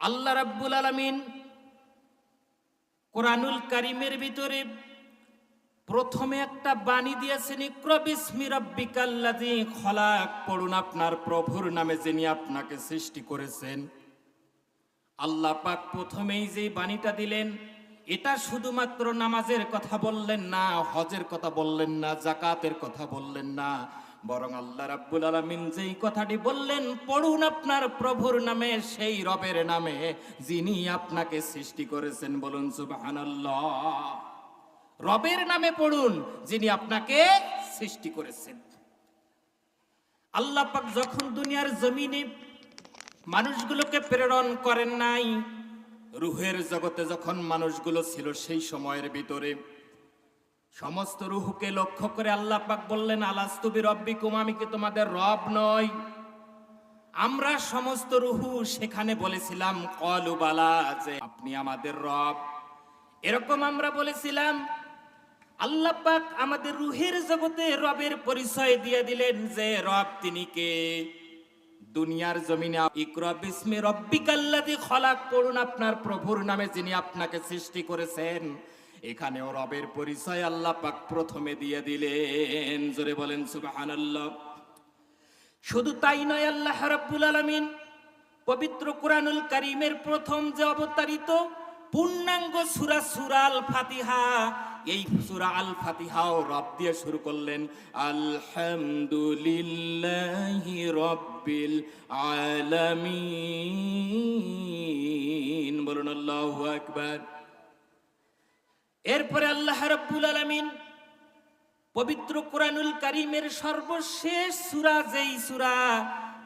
আল্লাহ রাব্বুল আলামিন কোরআনুল কারিমের ভিতরে প্রথমে একটা বাণী দিয়েছেন, ইকরা বিসমি খলাক। পড়ুন আপনার প্রভুর নামে যিনি আপনাকে সৃষ্টি করেছেন। আল্লাহ পাক প্রথমেই যে বাণীটা দিলেন, এটা শুধুমাত্র নামাজের কথা বললেন না, হজের কথা বললেন না জাকাতের কথা বললেন না বরং আল্লাহ রাব্বুল আলামিন যেই কথাটি বললেন, পড়ুন আপনার প্রভুর নামে, সেই রবের নামে, যিনি আপনাকে সৃষ্টি করেছেন। বলুন, সুবহানাল্লাহ। রবের নামে পড়ুন, যিনি আপনাকে সৃষ্টি করেছেন। আল্লাহ পাক যখন দুনিয়ার জমিনে মানুষগুলোকে প্রেরণ করেন নাই, রুহের জগতে যখন মানুষগুলো ছিল সেই সময়ের ভিতরে সমস্ত রুহুকে লক্ষ্য করে আল্লাহ পাক বললেন আলাস্তুবি রব্বিকুম আমি কি তোমাদের রব নয় আমরা সমস্ত রুহু সেখানে বলেছিলাম কলুবালা যে আপনি আমাদের রব। এরকম আমরা বলেছিলাম, আল্লাহ পাক আমাদের রুহের জগতে রবের পরিচয় দিয়ে দিলেন যে রব তিনি কে? দুনিয়ার জমিনে ইকরা বিস্মি রব্বিকাল্লাযী খলাক, পড়ুন আপনার প্রভুর নামে যিনি আপনাকে সৃষ্টি করেছেন। এখানেও রবের পরিচয় আল্লাহ পাক প্রথমে দিয়ে দিলেন। জোরে বলেন, সুবহানাল্লাহ। শুধু তাই নয়, আল্লাহ রাব্বুল আলামিন পবিত্র কোরআনুল কারীমের প্রথম যে অবতারিত পূর্ণাঙ্গ সূরা সূরা আল ফাতিহা এই সূরা আল ফাতিহাও রব দিয়ে শুরু করলেন। আলহামদুলিল্লাহি রব্বিল আলামিন। বলুন, আল্লাহু আকবার। এরপরে আল্লাহ রাব্বুল আলামিন পবিত্র কোরআনুল কারিমের সর্বশেষ সূরা, যেই সূরা,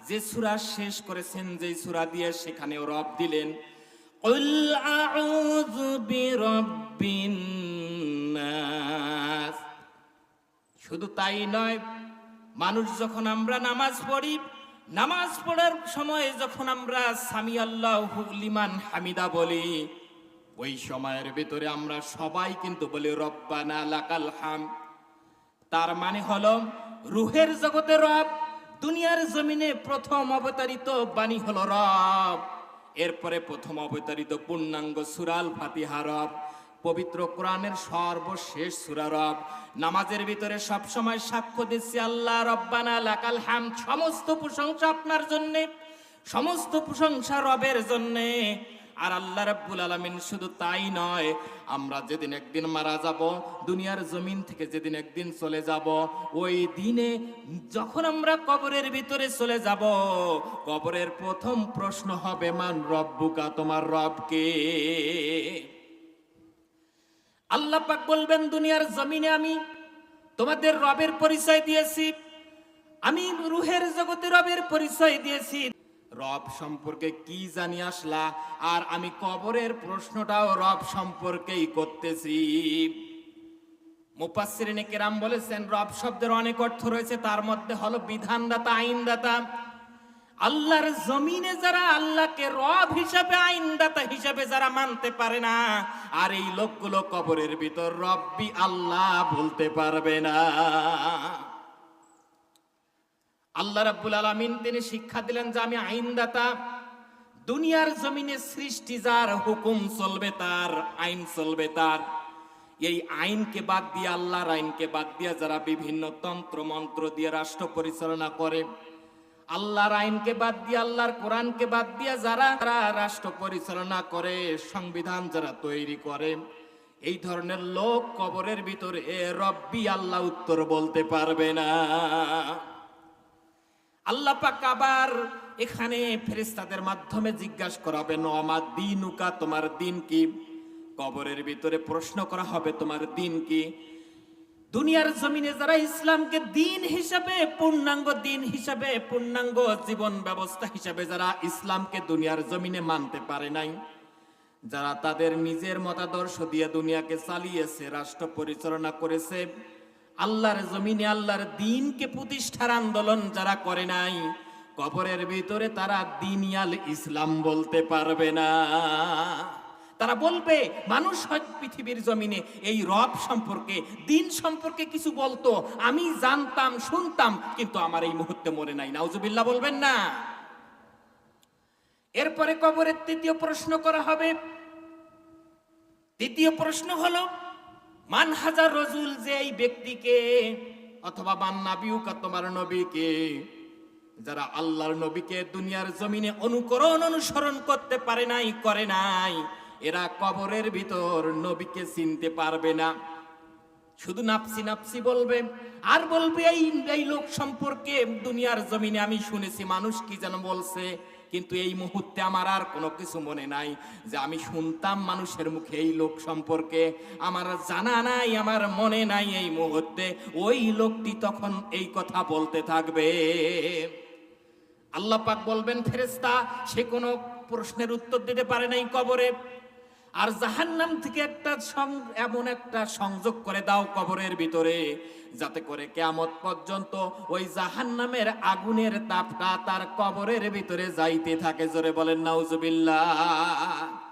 যে সূরা শেষ করেছেন, যেই সূরা দিয়ে সেখানে রব দিলেন, কুল আউযু বিরাব্বিন নাস। শুধু তাই নয়, মানুষ যখন আমরা নামাজ পড়ি, নামাজ পড়ার সময় যখন আমরা সামি আল্লাহ লিমান হামিদা বলি ওই সময়ের ভিতরে আমরা সবাই কিন্তু বলি, রব্বানা লাকাল হাম। তার মানে হলো, রুহের জগতে রব, দুনিয়ার জমিনে প্রথম অবতারিত বাণী হলো রব। এরপরে প্রথম অবতারিত পূর্ণাঙ্গ সুরাল ফাতিহা রব, পবিত্র কোরআনের সর্বশেষ সুরা রব। নামাজের ভিতরে সব সময় সাক্ষ্য দিচ্ছি আল্লাহ, রব্বানা লাকাল হাম। সমস্ত প্রশংসা আপনার জন্যে, সমস্ত প্রশংসা রবের জন্যে। আর আল্লাহ রাব্বুল আলামিন শুধু তাই নয়, আমরা যেদিন একদিন মারা যাব, দুনিয়ার জমিন থেকে যেদিন একদিন চলে যাব, ওই দিনে যখন আমরা কবরের ভিতরে চলে যাব, কবরের প্রথম প্রশ্ন হবে, মান রব্বুকা, তোমার রবকে আল্লাহ পাক বলবেন, দুনিয়ার জমিনে আমি তোমাদের রবের পরিচয় দিয়েছি, আমি রুহের জগতে রবের পরিচয় দিয়েছি। রব সম্পর্কে কি জানি আসলা? আর আমি কবরের প্রশ্নটাও রব সম্পর্কেই করতেছি। মুপাসসিরিনে কেরাম বলেছেন, রব শব্দের অনেক অর্থ রয়েছে, তার মধ্যে হলো বিধানদাতা, আইনদাতা। আল্লাহর জমিনে যারা আল্লাহকে রব হিসাবে, আইনদাতা হিসাবে যারা মানতে পারে না, আর এই লোকগুলো কবরের ভিতর রব্বি আল্লাহ বলতে পারবে না। আল্লাহ রাব্বুল আলামিন তিনি শিক্ষা দিলেন যে আমি আইনদাতা। দুনিয়ার জমিনে সৃষ্টি যার হুকুম চলবে তার, আইন চলবে তার। এই আইনকে বাদ দিয়ে, আল্লাহর আইনকে বাদ দিয়ে যারা বিভিন্ন তন্ত্র, মন্ত্র দিয়ে রাষ্ট্র পরিচালনা করে, আল্লাহর আইনকে বাদ দিয়ে, আল্লাহর কোরআনকে বাদ দিয়ে যারা তারা রাষ্ট্র পরিচালনা করে, সংবিধান যারা তৈরি করে, এই ধরনের লোক কবরের ভিতরে রব্বি আল্লাহ উত্তর বলতে পারবে না। আল্লাহ পাক আবার এখানে ফেরেশতাদের মাধ্যমে জিজ্ঞাসা করাবে আমার দিন উকা, তোমার দিন কি? কবরের ভিতরে প্রশ্ন করা হবে, তোমার দিন কি? দুনিয়ার জমিনে যারা ইসলামকে দিন হিসাবে, পূর্ণাঙ্গ দিন হিসাবে, পূর্ণাঙ্গ জীবন ব্যবস্থা হিসাবে যারা ইসলামকে দুনিয়ার জমিনে মানতে পারে নাই, যারা তাদের নিজের মতাদর্শ দিয়ে দুনিয়াকে চালিয়েছে, রাষ্ট্র পরিচালনা করেছে আল্লাহর জমিনে আল্লাহর দিনকে প্রতিষ্ঠার আন্দোলন যারা করে নাই, কবরের ভিতরে তারা দিনিয়াল ইসলাম বলতে পারবে না। তারা বলবে, মানুষ হয় পৃথিবীর জমিনে, এই রব সম্পর্কে, দিন সম্পর্কে কিছু বলতো, আমি জানতাম, শুনতাম, কিন্তু আমার এই মুহূর্তে মনে নাই। নাউজুবিল্লাহ বলবেন না। এরপরে কবরের তৃতীয় প্রশ্ন করা হবে। তৃতীয় প্রশ্ন হলো মান হাজার রজুল যে এই ব্যক্তিকে, অথবা মান নাবিউকা, তোমার নবীকে, যারা আল্লাহর নবীকে দুনিয়ার জমিনে অনুকরণ অনুসরণ করতে পারে নাই, করে নাই, এরা কবরের ভিতর নবীকে চিনতে পারবে না। শুধু নাপসি নাপসি বলবে। আর বলবে, এই এই লোক সম্পর্কে দুনিয়ার জমিনে আমি শুনেছি, মানুষ কি যেন বলছে? কিন্তু এই মুহূর্তে আমার আর কোনো কিছু মনে নাই যে আমি শুনতাম মানুষের মুখে এই লোক সম্পর্কে। আমার জানা নাই, আমার মনে নাই এই মুহূর্তে। ওই লোকটি তখন এই কথা বলতে থাকবে। আল্লাহ পাক বলবেন ফেরেস্তা সে কোনো প্রশ্নের উত্তর দিতে পারে নাই কবরে। আর জাহান্নাম থেকে একটা এমন একটা সংযোগ করে দাও কবরের ভিতরে, যাতে করে কেয়ামত পর্যন্ত ওই জাহান্নামের আগুনের তাপটা তার কবরের ভিতরে যাইতে থাকে। জোরে বলেন, নাউজুবিল্লাহ।